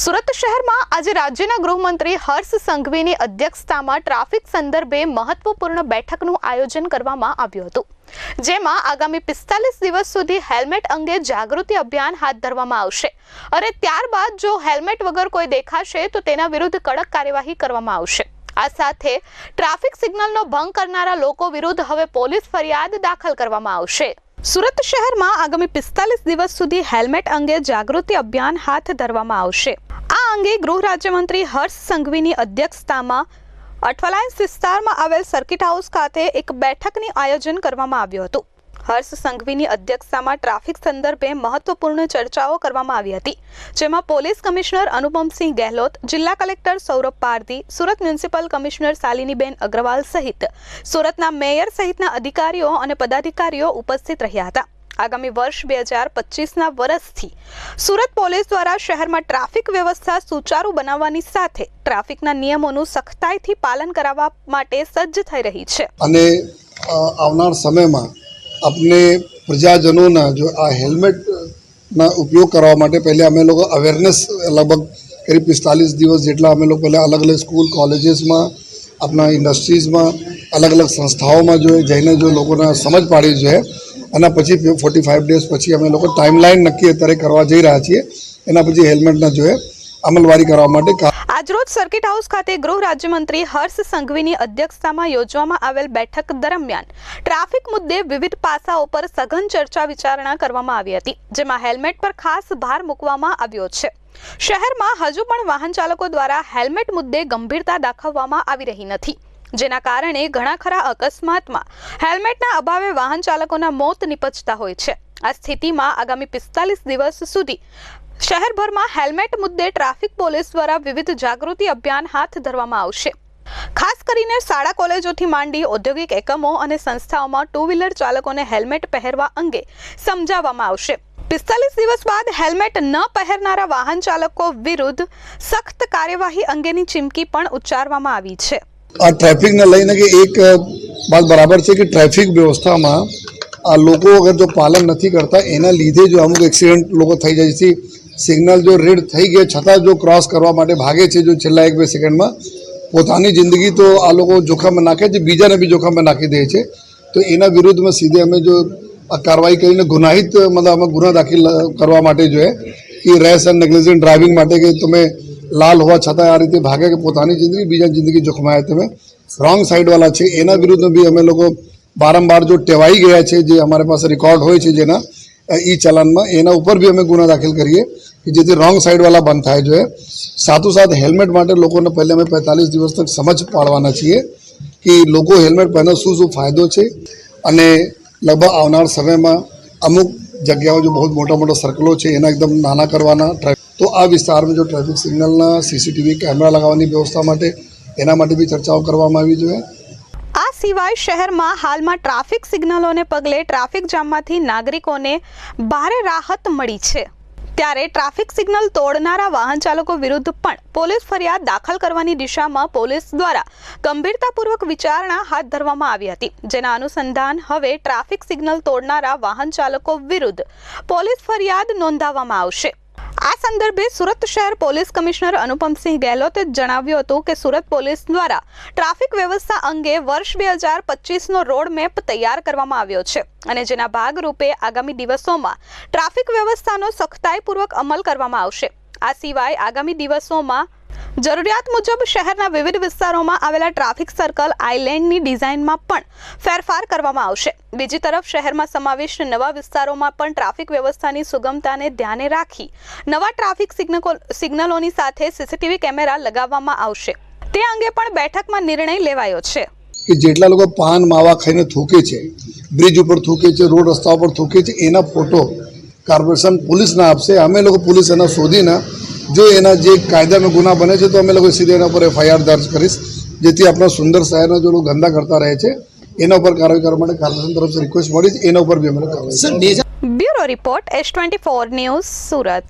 સુરત શહેરમાં આજે રાજ્યના ગૃહમંત્રી હર્ષ સંઘવીની અધ્યક્ષતામાં ટ્રાફિક સંદર્ભે મહત્વપૂર્ણ બેઠકનું આયોજન કરવામાં આવ્યું હતું. જેમાં આગામી પિસ્તાલીસ દિવસ સુધી હેલ્મેટ અંગે જાગૃતિ અભિયાન હાથ ધરવામાં આવશે અને ત્યારબાદ જો હેલ્મેટ વગર કોઈ દેખાશે તો તેના વિરુદ્ધ કડક કાર્યવાહી કરવામાં આવશે. આ સાથે ટ્રાફિક સિગ્નલનો ભંગ કરનારા લોકો વિરુદ્ધ હવે પોલીસ ફરિયાદ દાખલ કરવામાં આવશે. સુરત શહેરમાં આગામી પિસ્તાલીસ દિવસ સુધી હેલ્મેટ અંગે જાગૃતિ અભિયાન હાથ ધરવામાં આવશે. આ અંગે ગૃહ રાજ્યમંત્રી હર્ષ સંઘવીની અધ્યક્ષતામાં અઠવાલાયન્સ વિસ્તારમાં આવેલ સર્કિટ હાઉસ ખાતે એક બેઠકની આયોજન કરવામાં આવ્યું હતું. હર્ષ સંઘવીની અધ્યક્ષતામાં ટ્રાફિક સંદર્ભે મહત્વપૂર્ણ ચર્ચાઓ કરવામાં આવી હતી, જેમાં પોલીસ કમિશનર અનુપમસિંહ ગેહલોત, જિલ્લા collector Saurabh Pardhi, Surat municipal commissioner Shaliniben Agrawal સહિત સુરતના મેયર સહિતના અધિકારીઓ અને પદાધિકારીઓ ઉપસ્થિત રહ્યા હતા. આગામી વર્ષ બે હજાર પચીસના વર્ષથી સુરત પોલીસ દ્વારા શહેરમાં ટ્રાફિક વ્યવસ્થા સુચારુ બનાવવાની સાથે ટ્રાફિકના નિયમોનું સખ્તાઈથી પાલન કરાવવા માટે સજ્જ થઈ રહી છે. અને આવનાર સમયમાં આપણે પ્રજાજનોના જો આ હેલ્મેટના ઉપયોગ કરવા માટે પહેલે અમે લોકો અવેરનેસ લગભગ કરીબ પિસ્તાલીસ દિવસ જેટલા અમે લોકો પહેલાં અલગ અલગ સ્કૂલ કોલેજીસમાં આપણા ઇન્ડસ્ટ્રીઝમાં અલગ અલગ સંસ્થાઓમાં જો જઈને જો લોકોને સમજ પાડી છે. અને પછી ફોર્ટી ફાઇવ ડેઝ પછી અમે લોકો ટાઈમલાઈન નક્કી અત્યારે કરવા જઈ રહ્યા છીએ. એના પછી હેલ્મેટના જોઈએ અમલવારી કરવા માટે આજરોજ સર્કિટ હાઉસ ખાતે ગૃહ રાજ્યમંત્રી હર્ષ સંઘવીની અધ્યક્ષતામાં યોજવામાં આવેલ બેઠક દરમિયાન ટ્રાફિક મુદ્દે વિવિધ પાસાઓ પર સઘન ચર્ચા વિચારણા કરવામાં આવી હતી, જેમાં હેલ્મેટ પર ખાસ ભાર મૂકવામાં આવ્યો છે. શહેરમાં હજુ પણ વાહન ચાલકો દ્વારા હેલ્મેટ મુદ્દે ગંભીરતા દાખવવામાં આવી રહી નથી, જેના કારણે ઘણા ખરા અકસ્માતમાં હેલ્મેટના અભાવે વાહન ચાલકોના મોત નિપજતા હોય છે. આ સ્થિતિમાં આગામી પિસ્તાલીસ દિવસ સુધી શહેરભરમાં હેલ્મેટ મુદ્દે ટ્રાફિક પોલીસ દ્વારા વિવિધ જાગૃતિ અભિયાન હાથ ધરવામાં આવશે. ખાસ કરીને શાળા કોલેજોથી માંડી ઔદ્યોગિક એકમો અને સંસ્થાઓમાં ટુ વ્હીલર ચાલકોને હેલ્મેટ પહેરવા અંગે સમજાવવામાં આવશે. પિસ્તાલીસ દિવસ બાદ હેલ્મેટ ન પહેરનારા વાહન ચાલકો વિરુદ્ધ સખ્ત કાર્યવાહી અંગેની ચીમકી પણ ઉચ્ચારવામાં આવી છે. આ ટ્રાફિકને લઈને કે એક વાત બરાબર છે કે ટ્રાફિક વ્યવસ્થામાં આ લોકો અગર જો પાલન નથી કરતા, એના લીધે જો અમુક એક્સિડન્ટ લોકો થઈ જાય છે સિગ્નલ જો રેડ થઈ ગયા, છતાં જો ક્રોસ કરવા માટે ભાગે છે, જો છેલ્લા એક બે સેકન્ડમાં, પોતાની જિંદગી તો આ લોકો જોખમમાં નાખે છે, બીજાને બી જોખમમાં નાખી દે છે. તો એના વિરુદ્ધમાં સીધે અમે જો કાર્યવાહી કરીને ગુનાહિત, મતલબ અમે ગુના દાખલ કરવા માટે જોઈએ કે રેસ એન્ડ નેગ્લિજન્ટ ડ્રાઇવિંગ માટે કે તમે લાલ હોવા છતાં આ રીતે ભાગે કે પોતાની જિંદગી, બીજાની જિંદગી જોખમાય, તમે રોંગ સાઈડવાળા છે, એના વિરુદ્ધમાં બી અમે લોકો વારંવાર જો ટેવાઈ ગયા છે, જે અમારી પાસે રેકોર્ડ હોય છે જેના ઈ ચલનમાં. એના ઉપર બી અમે ગુનો દાખલ કરીએ કે જેથી રોંગ સાઈડવાળા બંધ થાય જોઈએ સાથોસાથ હેલ્મેટ માટે લોકોને પહેલે અમે પેંતાલીસ દિવસ તક સમજ પાડવાના છીએ કે લોકો હેલ્મેટ પહેરવાનો શું શું ફાયદો છે. અને લગભગ આવનાર સમયમાં અમુક જગ્યાઓ જો બહુ મોટા મોટા સર્કલો છે, એના એકદમ નાના કરવાના તો આ વિસ્તારમાં જો ટ્રાફિક સિગ્નલના સીસીટીવી કેમેરા લગાવવાની વ્યવસ્થા માટે એના માટે બી ચર્ચાઓ કરવામાં આવી જોઈએ. સિવાય શહેરમાં હાલમાં ટ્રાફિક સિગ્નલોને પગલે ટ્રાફિક જામમાંથી નાગરિકોને ભારે રાહત મળી છે. ત્યારે ટ્રાફિક સિગ્નલ તોડનારા વાહન ચાલકો વિરુદ્ધ પણ પોલીસ ફરિયાદ દાખલ કરવાની દિશામાં પોલીસ દ્વારા ગંભીરતાપૂર્વક વિચારણા હાથ ધરવામાં આવી હતી. જેના અનુસંધાન હવે ટ્રાફિક સિગ્નલ તોડનારા વાહન ચાલકો વિરુદ્ધ પોલીસ ફરિયાદ નોંધાવવામાં આવશે. આ સંદર્ભે સુરત શહેર પોલીસ કમિશનર અનુપમસિંહ ગેહલોતે જણાવ્યું હતું કે સુરત પોલીસ દ્વારા ટ્રાફિક વ્યવસ્થા અંગે વર્ષ બે હજાર પચીસનો રોડ મેપ તૈયાર કરવામાં આવ્યો છે અને જેના ભાગરૂપે આગામી દિવસોમાં ટ્રાફિક વ્યવસ્થાનો સખ્તાઈપૂર્વક અમલ કરવામાં આવશે. આ સિવાય આગામી દિવસોમાં જરૂરિયાત મુજબ શહેરના વિવિધ વિસ્તારોમાં આવેલા ટ્રાફિક સર્કલ આઇલેન્ડની ડિઝાઇનમાં પણ ફેરફાર કરવામાં આવશે. બીજી તરફ શહેરમાં સમાવિષ્ટ નવા વિસ્તારોમાં પણ ટ્રાફિક વ્યવસ્થાની સુગમતાને ધ્યાને રાખી નવા ટ્રાફિક સિગ્નલોની સાથે સીસીટીવી કેમેરા લગાવવામાં આવશે. તે અંગે પણ બેઠકમાં નિર્ણય લેવાયો છે. કે જેટલા લોકો પાન માવા ખાઈને થૂકે છે, બ્રિજ ઉપર થૂકે છે, રોડ રસ્તા ઉપર થૂકે છે, એના ફોટો કોર્પોરેશન પોલીસને આપશે. અમે લોકો પોલીસ એના શોધીને જો એના જે કાયદાનો ગુના બને છે તો અમે લોકો સીધે એના ઉપર એફઆઈઆર દર્જ કરીશ. જેથી આપણા સુંદર શહેરના જો લોકો ગંદા કરતા રહે છે એના ઉપર કાર્યવાહી કરવા માટે કોર્પોરેશન તરફથી રિક્વેસ્ટ મળી છે એના ઉપર બી અમે લોકો bureau report S twenty four news Surat